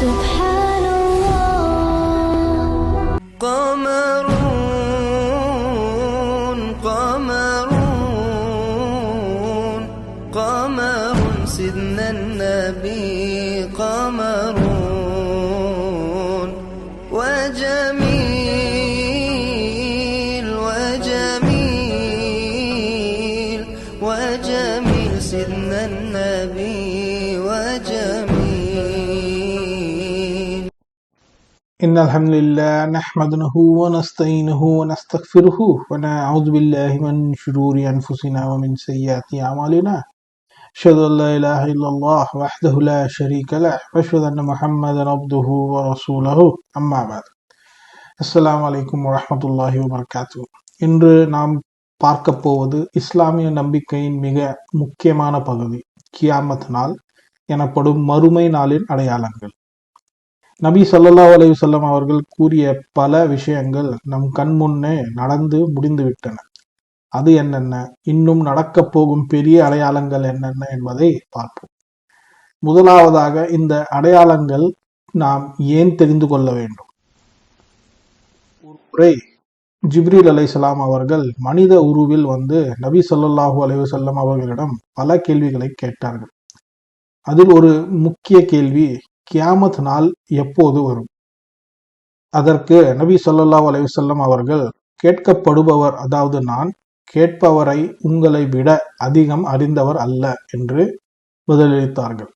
سبحان الله. قمرون قمرون قمر سيدنا النبي. قمرون وجميل وجميل وجميل سيدنا النبي. إن الحمد لله نحمده ونستعينه ونستغفره ونعوذ بالله من شرور أنفسنا ومن سيئات أعمالنا أشهد أن لا إله إلا الله وحده لا شريك له وأشهد أن محمدا عبده ورسوله أما بعد السلام عليكم ورحمة الله وبركاته இன்று நாம் பார்க்க போவது இஸ்லாமிய நம்பிக்கையின் மிக முக்கியமான பகுதி கியாமத் நாள் எனப்படும் மறுமை நாளின் அடையாளங்கள் நபி ஸல்லல்லாஹு அலைவு வஸல்லம் அவர்கள் கூறிய பல விஷயங்கள் நம் கண் முன்னே நடந்து முடிந்துவிட்டன அது என்னென்ன? இன்னும் நடக்கப் போகும் பெரிய அடையாளங்கள் என்னென்ன என்பதை பார்ப்போம். முதலாவதாக இந்த அடையாளங்கள் நாம் ஏன் தெரிந்து கொள்ள வேண்டும்? ஒரு முறை ஜிப்ரீல் அலைசலாம் அவர்கள் மனித உருவில் வந்து நபி ஸல்லல்லாஹு அலைவு வஸல்லம் அவர்களிடம் பல கேள்விகளை கேட்டார்கள். அதில் ஒரு முக்கிய கேள்வி கியாமத் நாள் எப்போது வரும்? அதற்கு நபி சொல்லல்லா அலைவசல்லம் அவர்கள் கேட்கப்படுபவர் அதாவது நான் கேட்பவரை உங்களை விட அதிகம் அறிந்தவர் அல்ல என்று பதிலளித்தார்கள்.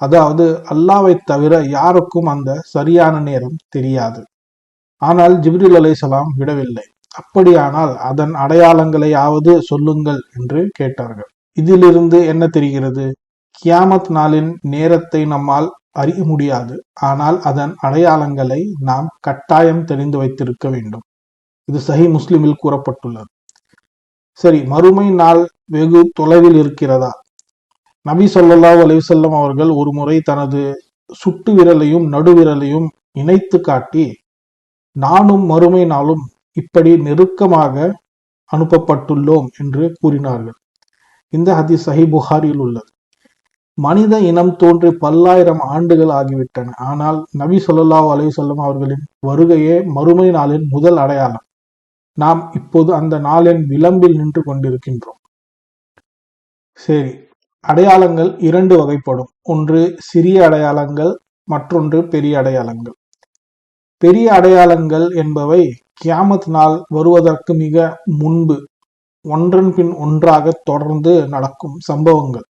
அதாவது அல்லாவை தவிர யாருக்கும் அந்த சரியான நேரம் தெரியாது. ஆனால் ஜிப்ரில் அலைசலாம் விடவில்லை. அப்படியானால் அதன் அடையாளங்களையாவது சொல்லுங்கள் என்று கேட்டார்கள். இதிலிருந்து என்ன தெரிகிறது? கியாமத் நாளின் நேரத்தை நம்மால் அறிய முடியாது. ஆனால் அதன் அடையாளங்களை நாம் கட்டாயம் தெரிந்து வைத்திருக்க வேண்டும். இது சஹி முஸ்லிமில் கூறப்பட்டுள்ளது. சரி மறுமை நாள் வெகு தொலைவில் இருக்கிறதா? நபி சொல்லல்லா அலிசல்லம் அவர்கள் ஒரு முறை தனது சுட்டு விரலையும் நடுவிரலையும் இணைத்து காட்டி நானும் மறுமை நாளும் இப்படி நெருக்கமாக அனுப்பப்பட்டுள்ளோம் என்று கூறினார்கள். இந்த ஹதீஸ் சஹி புகாரில் உள்ளது. மனித இனம் தோன்றி பல்லாயிரம் ஆண்டுகள் ஆகிவிட்டன. ஆனால் நபி ஸல்லல்லாஹு அலைஹி அவர்களின் வருகையே மறுமை நாளின் முதல் அடையாளம். நாம் இப்போது அந்த நாளின் விளம்பில் நின்று கொண்டிருக்கின்றோம். சரி அடையாளங்கள் இரண்டு வகைப்படும். ஒன்று சிறிய அடையாளங்கள் மற்றொன்று பெரிய அடையாளங்கள். பெரிய அடையாளங்கள் என்பவை கியாமத் நாள் வருவதற்கு மிக முன்பு ஒன்றன் பின் ஒன்றாக தொடர்ந்து நடக்கும் சம்பவங்கள்.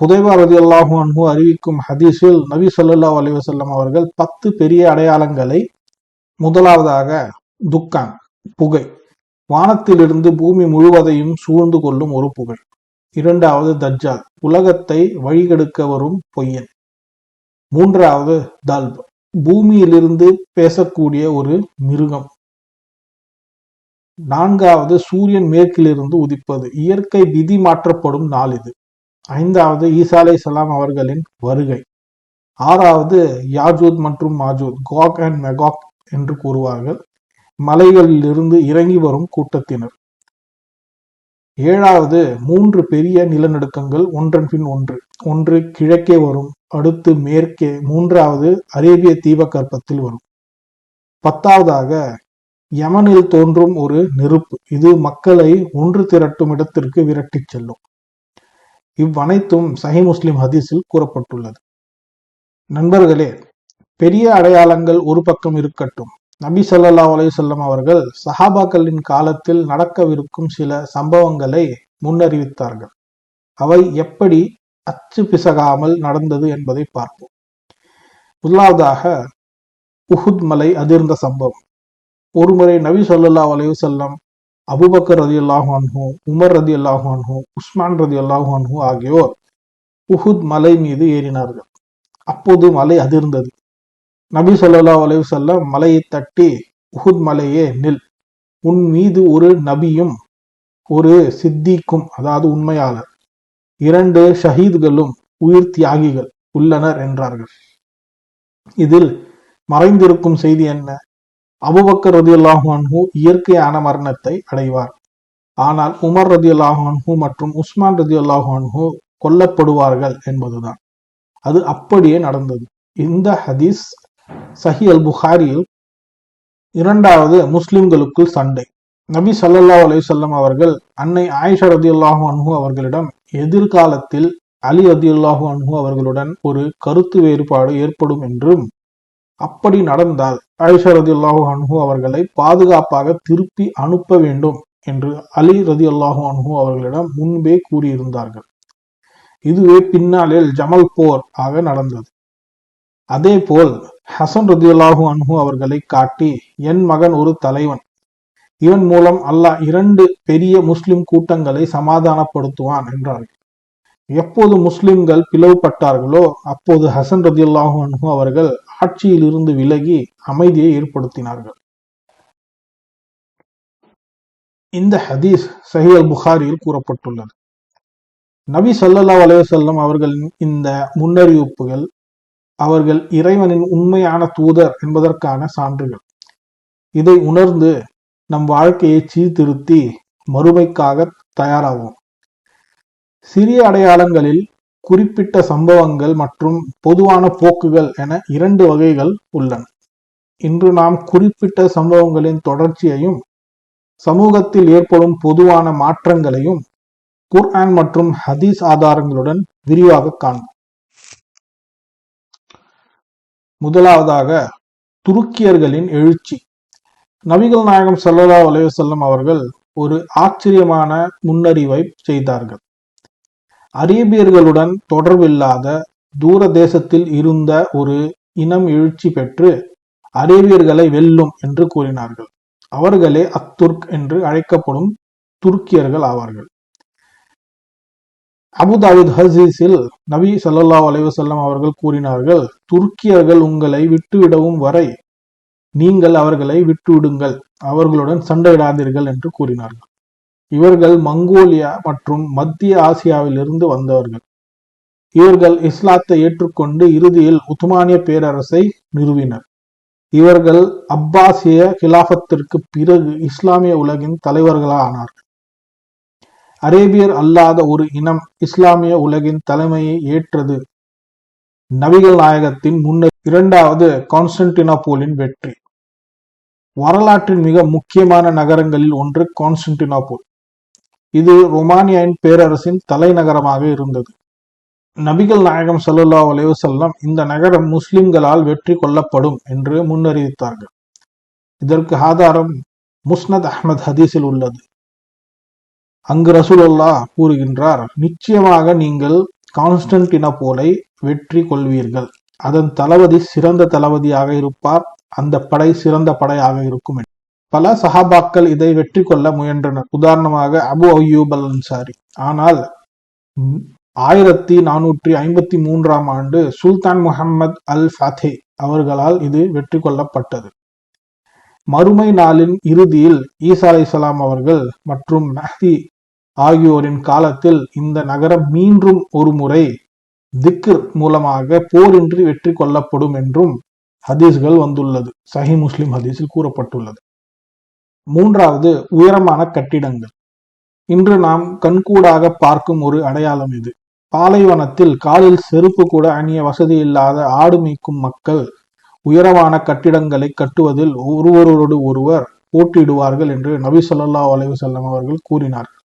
ஹுதைபா ரதியல்லாஹு அன்பு அறிவிக்கும் ஹதீஸில் நபி ஸல்லல்லாஹு அலிவசல்லம் அவர்கள் பத்து பெரிய அடையாளங்களை முதலாவதாக துக்கான் புகை வானத்திலிருந்து பூமி முழுவதையும் சூழ்ந்து கொள்ளும் ஒரு புகழ். இரண்டாவது தஜ்ஜால் உலகத்தை வழிகெடுக்க வரும் பொய்யன். மூன்றாவது தல்ப் பூமியிலிருந்து பேசக்கூடிய ஒரு மிருகம். நான்காவது சூரியன் மேற்கிலிருந்து உதிப்பது. இயற்கை விதி மாற்றப்படும் நாள் இது. ஐந்தாவது ஈசாலை சலாம் அவர்களின் வருகை. ஆறாவது யாஜூத் மற்றும் மாஜூத் காக் அண்ட் மெகாக் என்று கூறுவார்கள். மலைகளிலிருந்து இறங்கி வரும் கூட்டத்தினர். ஏழாவது மூன்று பெரிய நிலநடுக்கங்கள் ஒன்றன் பின் ஒன்று. ஒன்று கிழக்கே வரும் அடுத்து மேற்கே மூன்றாவது அரேபிய தீபகற்பத்தில் வரும். பத்தாவதாக யமனில் தோன்றும் ஒரு நெருப்பு. இது மக்களை ஒன்று திரட்டும் இடத்திற்கு விரட்டிச் செல்லும். இவ்வனைத்தும் சஹி முஸ்லிம் ஹதீஸில் கூறப்பட்டுள்ளது. நண்பர்களே பெரிய அடையாளங்கள் ஒரு பக்கம் இருக்கட்டும். நபி சல்லா அலையுசல்லம் அவர்கள் சஹாபாக்களின் காலத்தில் நடக்கவிருக்கும் சில சம்பவங்களை முன்னறிவித்தார்கள். அவை எப்படி அச்சு பிசகாமல் நடந்தது என்பதை பார்ப்போம். முதலாவதாக உஹுத் மலை அதிர்ந்த சம்பவம். ஒருமுறை நபி ஸல்லல்லாஹு அலையுசல்லம் அபுபக்கர் ரதி அல்லாஹு உமர் ரதி அல்லாஹு உஸ்மான் ரதி அல்லாஹு ஆகியோர் உஹுத் மலை மீது ஏறினார்கள். அப்போது மலை அதிர்ந்தது. நபி சொல்லா அலைஹி செல்ல மலையை தட்டி உஹுத் மலையே நில். உன் மீது ஒரு நபியும் ஒரு சித்திக்கும் அதாவது உண்மையாளர் இரண்டு ஷஹீத்களும் உயிர் தியாகிகள் உள்ளனர் என்றார்கள். இதில் மறைந்திருக்கும் செய்தி என்ன? அபுபக்கர் ரதி அன்ஹு இயற்கையான மரணத்தை அடைவார். ஆனால் உமர் ரதி அன்ஹு மற்றும் உஸ்மான் ரதி அன்ஹு கொல்லப்படுவார்கள் என்பதுதான். அது அப்படியே நடந்தது. இந்த ஹதீஸ் சஹி அல் புகாரியில் இரண்டாவது முஸ்லிம்களுக்குள் சண்டை. நபி ஸல்லல்லாஹு அலைஹி அவர்கள் அன்னை ஆயிஷா ரதியுல்லாஹு அன்ஹு அவர்களிடம் எதிர்காலத்தில் அலி ரதியுல்லாஹு அன்ஹு அவர்களுடன் ஒரு கருத்து வேறுபாடு ஏற்படும் என்றும் அப்படி நடந்தால் ஆயிஷா ரதியுல்லாஹு அன்ஹு அவர்களை பாதுகாப்பாக திருப்பி அனுப்ப வேண்டும் என்று அலி ரதி அல்லாஹு அன்ஹு அவர்களிடம் முன்பே கூறியிருந்தார்கள். இதுவே பின்னாளில் ஜமல் போர் ஆக நடந்தது. அதே போல் ஹசன் ரதியுல்லாஹு அன்ஹு அவர்களை காட்டி என் மகன் ஒரு தலைவன். இவன் மூலம் அல்லாஹ் இரண்டு பெரிய முஸ்லிம் கூட்டங்களை சமாதானப்படுத்துவான் என்றார்கள். எப்போது முஸ்லிம்கள் பிளவுபட்டார்களோ அப்போது ஹசன் ரதி அல்லாஹு அன்ஹு அவர்கள் ஆட்சியில் இருந்து விலகி அமைதியை ஏற்படுத்தினார்கள். இந்த ஹதீஸ் சஹி அல் புகாரியில் கூறப்பட்டுள்ளது. நபி சல்லல்லா அலைஹி அவர்களின் இந்த முன்னறிவிப்புகள் அவர்கள் இறைவனின் உண்மையான தூதர் என்பதற்கான சான்றுகள். இதை உணர்ந்து நம் வாழ்க்கையை சீர்திருத்தி மறுமைக்காக தயாராகும் சிறிய அடையாளங்களில் குறிப்பிட்ட சம்பவங்கள் மற்றும் பொதுவான போக்குகள் என இரண்டு வகைகள் உள்ளன. இன்று நாம் குறிப்பிட்ட சம்பவங்களின் தொடர்ச்சியையும் சமூகத்தில் ஏற்படும் பொதுவான மாற்றங்களையும் குர்ஆன் மற்றும் ஹதீஸ் ஆதாரங்களுடன் விரிவாக காண்போம். முதலாவதாக துருக்கியர்களின் எழுச்சி. நபிகள் நாயகம் சல்லா அலைஹி அவர்கள் ஒரு ஆச்சரியமான முன்னறிவை செய்தார்கள். அரேபியர்களுடன் தொடர்பில்லாத தூர தேசத்தில் இருந்த ஒரு இனம் எழுச்சி பெற்று அரேபியர்களை வெல்லும் என்று கூறினார்கள். அவர்களே அத்துர்க் என்று அழைக்கப்படும் துருக்கியர்கள் ஆவார்கள். அபுதாவித் ஹசீஸில் நபி சல்லா அலைஹி அவர்கள் கூறினார்கள் துருக்கியர்கள் உங்களை விட்டுவிடவும் வரை நீங்கள் அவர்களை விட்டுவிடுங்கள் அவர்களுடன் சண்டையிடாதீர்கள் என்று கூறினார்கள். இவர்கள் மங்கோலியா மற்றும் மத்திய ஆசியாவிலிருந்து வந்தவர்கள். இவர்கள் இஸ்லாத்தை ஏற்றுக்கொண்டு இறுதியில் உத்மானிய பேரரசை நிறுவினர். இவர்கள் அப்பாசிய கிலாபத்திற்கு பிறகு இஸ்லாமிய உலகின் தலைவர்களானார்கள் அரேபியர் அல்லாத ஒரு இனம் இஸ்லாமிய உலகின் தலைமையை ஏற்றது. நபிகள் நாயகத்தின் முன்னர் இரண்டாவது கான்ஸ்டன்டினோபோலின் வெற்றி. வரலாற்றின் மிக முக்கியமான நகரங்களில் ஒன்று கான்ஸ்டன்டினோபோல் இது ருமானியாவின் பேரரசின் தலைநகரமாக இருந்தது. நபிகள் நாயகம் ஸல்லல்லாஹு அலைஹி இந்த நகரம் முஸ்லிம்களால் வெற்றி கொள்ளப்படும் என்று முன்னறிவித்தார்கள். இதற்கு ஆதாரம் முஸ்னத் அஹ்மத் ஹதீஸில் உள்ளது. அங்கு ரசூலுல்லா கூறுகின்றார் நிச்சயமாக நீங்கள் கான்ஸ்டன்டினோபோலை வெற்றி கொள்வீர்கள். அதன் தளபதி சிறந்த தளபதியாக இருப்பார். அந்த படை சிறந்த படையாக இருக்கும் என்று. பல சஹாபாக்கள் இதை வெற்றி கொள்ள முயன்றனர். உதாரணமாக அபு அய்யூப் அல் அன்சாரி ஆனால் ஆயிரத்தி நானூற்றி ஐம்பத்தி மூன்றாம் ஆண்டு சுல்தான் முகமது அல் ஃபதே அவர்களால் இது வெற்றி கொள்ளப்பட்டது. மறுமை நாளின் இறுதியில் ஈசா அலைஹிஸ்ஸலாம் அவர்கள் மற்றும் மெஹதி ஆகியோரின் காலத்தில் இந்த நகரம் மீண்டும் ஒரு முறை திக்ர் மூலமாக போரின்றி வெற்றி கொள்ளப்படும் என்றும் ஹதீஸ்கள் வந்துள்ளது. சஹி முஸ்லிம் ஹதீஸில் கூறப்பட்டுள்ளது. மூன்றாவது உயரமான கட்டிடங்கள். இன்று நாம் கண்கூடாக பார்க்கும் ஒரு அடையாளம் இது. பாலைவனத்தில் காலில் செருப்பு கூட அணிய வசதி இல்லாத ஆடு மேய்க்கும் மக்கள் உயரமான கட்டிடங்களை கட்டுவதில் ஒருவரோடு ஒருவர் போட்டியிடுவார்கள் என்று நபி சொல்லா அலைவசல்லம் அவர்கள் கூறினார்கள்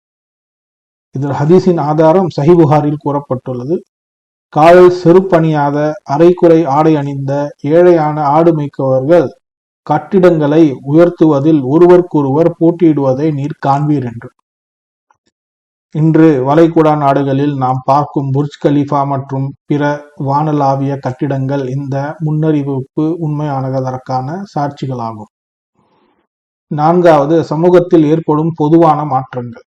இதில் ஹதீஸின் ஆதாரம் சஹிபுகாரில் கூறப்பட்டுள்ளது. காலில் செருப்பணியாத அரைக்குறை ஆடை அணிந்த ஏழையான ஆடு மேய்க்கவர்கள் கட்டிடங்களை உயர்த்துவதில் ஒருவருக்கொருவர் போட்டியிடுவதை நீர் காண்பீர் என்று. இன்று வளைகுடா நாடுகளில் நாம் பார்க்கும் புர்ஜ் கலீஃபா மற்றும் பிற வானலாவிய கட்டிடங்கள் இந்த முன்னறிவிப்பு உண்மையானதற்கான சாட்சிகளாகும். நான்காவது சமூகத்தில் ஏற்படும் பொதுவான மாற்றங்கள்.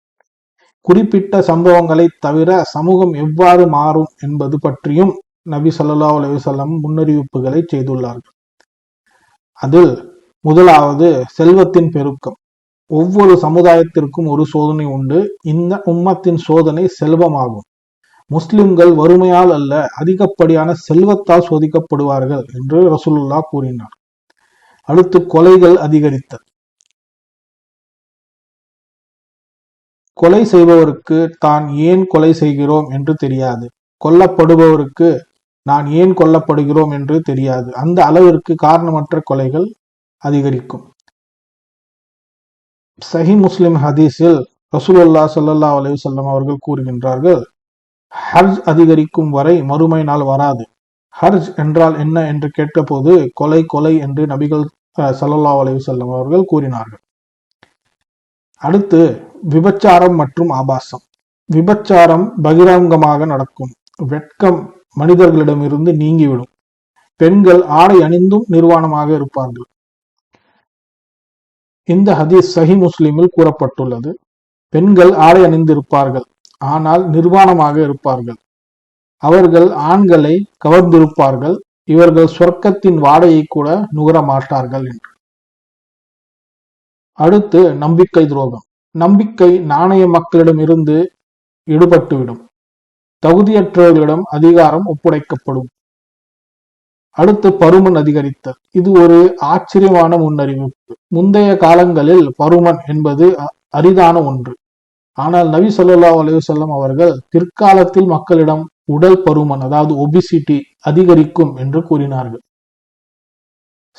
குறிப்பிட்ட சம்பவங்களை தவிர சமூகம் எவ்வாறு மாறும் என்பது பற்றியும் நபி சல்லா அலுவலம் முன்னறிவிப்புகளை செய்துள்ளார்கள். அதில் முதலாவது செல்வத்தின் பெருக்கம். ஒவ்வொரு சமுதாயத்திற்கும் ஒரு சோதனை உண்டு. இந்த உம்மத்தின் சோதனை செல்வமாகும். முஸ்லிம்கள் வறுமையால் அல்ல அதிகப்படியான செல்வத்தால் சோதிக்கப்படுவார்கள் என்று ரசூலுல்லா கூறினார். அடுத்து கொலைகள் அதிகரித்தல். கொலை செய்பவருக்கு தான் ஏன் கொலை செய்கிறோம் என்று தெரியாது. கொல்லப்படுபவருக்கு நான் ஏன் கொல்லப்படுகிறோம் என்று தெரியாது. அந்த அளவிற்கு காரணமற்ற கொலைகள் அதிகரிக்கும். சஹி முஸ்லிம் ஹதீஸில் ரசூலுல்லா சல்லா அலைஹி அவர்கள் கூறுகின்றார்கள் ஹர்ஜ் அதிகரிக்கும் வரை மறுமை நாள் வராது. ஹர்ஜ் என்றால் என்ன என்று கேட்டபோது கொலை கொலை என்று நபிகள் அஹ், ஸல்லல்லாஹு அவர்கள் கூறினார்கள். அடுத்து விபச்சாரம் மற்றும் ஆபாசம். விபச்சாரம் பகிரங்கமாக நடக்கும். வெட்கம் மனிதர்களிடமிருந்து நீங்கிவிடும். பெண்கள் ஆடை அணிந்தும் நிர்வாணமாக இருப்பார்கள். இந்த ஹதீஸ் சஹி முஸ்லிமில் கூறப்பட்டுள்ளது. பெண்கள் ஆடை அணிந்திருப்பார்கள் ஆனால் நிர்வாணமாக இருப்பார்கள். அவர்கள் ஆண்களை கவர்ந்திருப்பார்கள் இவர்கள் சொர்க்கத்தின் வாடையை கூட நுகர மாட்டார்கள் என்று. அடுத்து நம்பிக்கை துரோகம். நம்பிக்கை நாணய மக்களிடமிருந்து ஈடுபட்டுவிடும் தகுதியற்றவர்களிடம் அதிகாரம் ஒப்படைக்கப்படும். அடுத்து பருமன் அதிகரித்தல் இது ஒரு ஆச்சரியமான முன்னறிவிப்பு. முந்தைய காலங்களில் பருமன் என்பது அ- அரிதான ஒன்று. ஆனால் நபி சொல்லா அலுவலம் அவர்கள் பிற்காலத்தில் மக்களிடம் உடல் பருமன் அதாவது ஒபிசிட்டி அதிகரிக்கும் என்று கூறினார்கள்.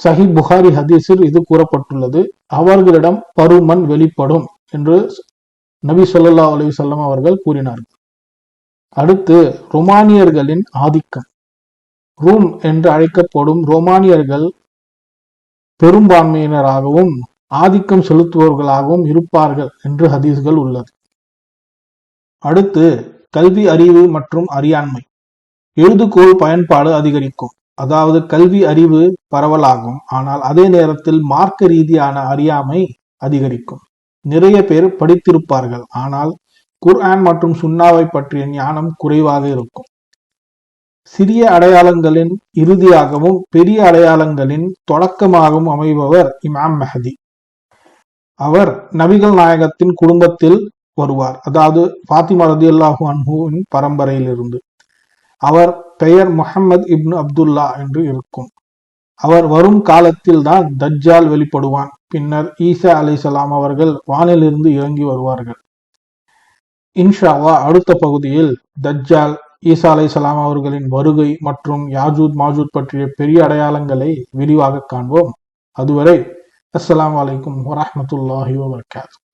சஹி புகாரி ஹதீஸில் இது கூறப்பட்டுள்ளது அவர்களிடம் பருமன் வெளிப்படும் என்று நபி சொல்லா அலுவலம் அவர்கள் கூறினார்கள். அடுத்து ரோமானியர்களின் ஆதிக்கம். ரூம் என்று அழைக்கப்படும் ரோமானியர்கள் பெரும்பான்மையினராகவும் ஆதிக்கம் செலுத்துபவர்களாகவும் இருப்பார்கள் என்று ஹதீஸ்கள் உள்ளது. அடுத்து கல்வி அறிவு மற்றும் அறியாண்மை. எழுதுகோள் பயன்பாடு அதிகரிக்கும். அதாவது கல்வி அறிவு பரவலாகும். ஆனால் அதே நேரத்தில் மார்க்க ரீதியான அறியாமை அதிகரிக்கும். நிறைய பேர் படித்திருப்பார்கள். ஆனால் குர்ஆன் மற்றும் சுன்னாவை பற்றிய ஞானம் குறைவாக இருக்கும். சிறிய அடையாளங்களின் இறுதியாகவும் பெரிய அடையாளங்களின் தொடக்கமாகவும் அமைபவர் இமாம் மெஹதி. அவர் நபிகள் நாயகத்தின் குடும்பத்தில் வருவார். அதாவது பாத்திமா ரதி அல்லாஹு அன்ஹுவின் பரம்பரையிலிருந்து. அவர் பெயர் முகமது இப்னு அப்துல்லா என்று இருக்கும். அவர் வரும் காலத்தில் தான் தஜ்ஜால் வெளிப்படுவான். பின்னர் ஈசா அலிசலாம் அவர்கள் வானிலிருந்து இறங்கி வருவார்கள். இன்ஷா அடுத்த பகுதியில் தஜ்ஜால் ஈசா சலாம் அவர்களின் வருகை மற்றும் யாஜூத் மாஜூத் பற்றிய பெரிய அடையாளங்களை விரிவாக காண்போம். அதுவரை அஸ்லாம் வலைக்கும் வரமத்துல்லாஹி வபரகாத்துஹு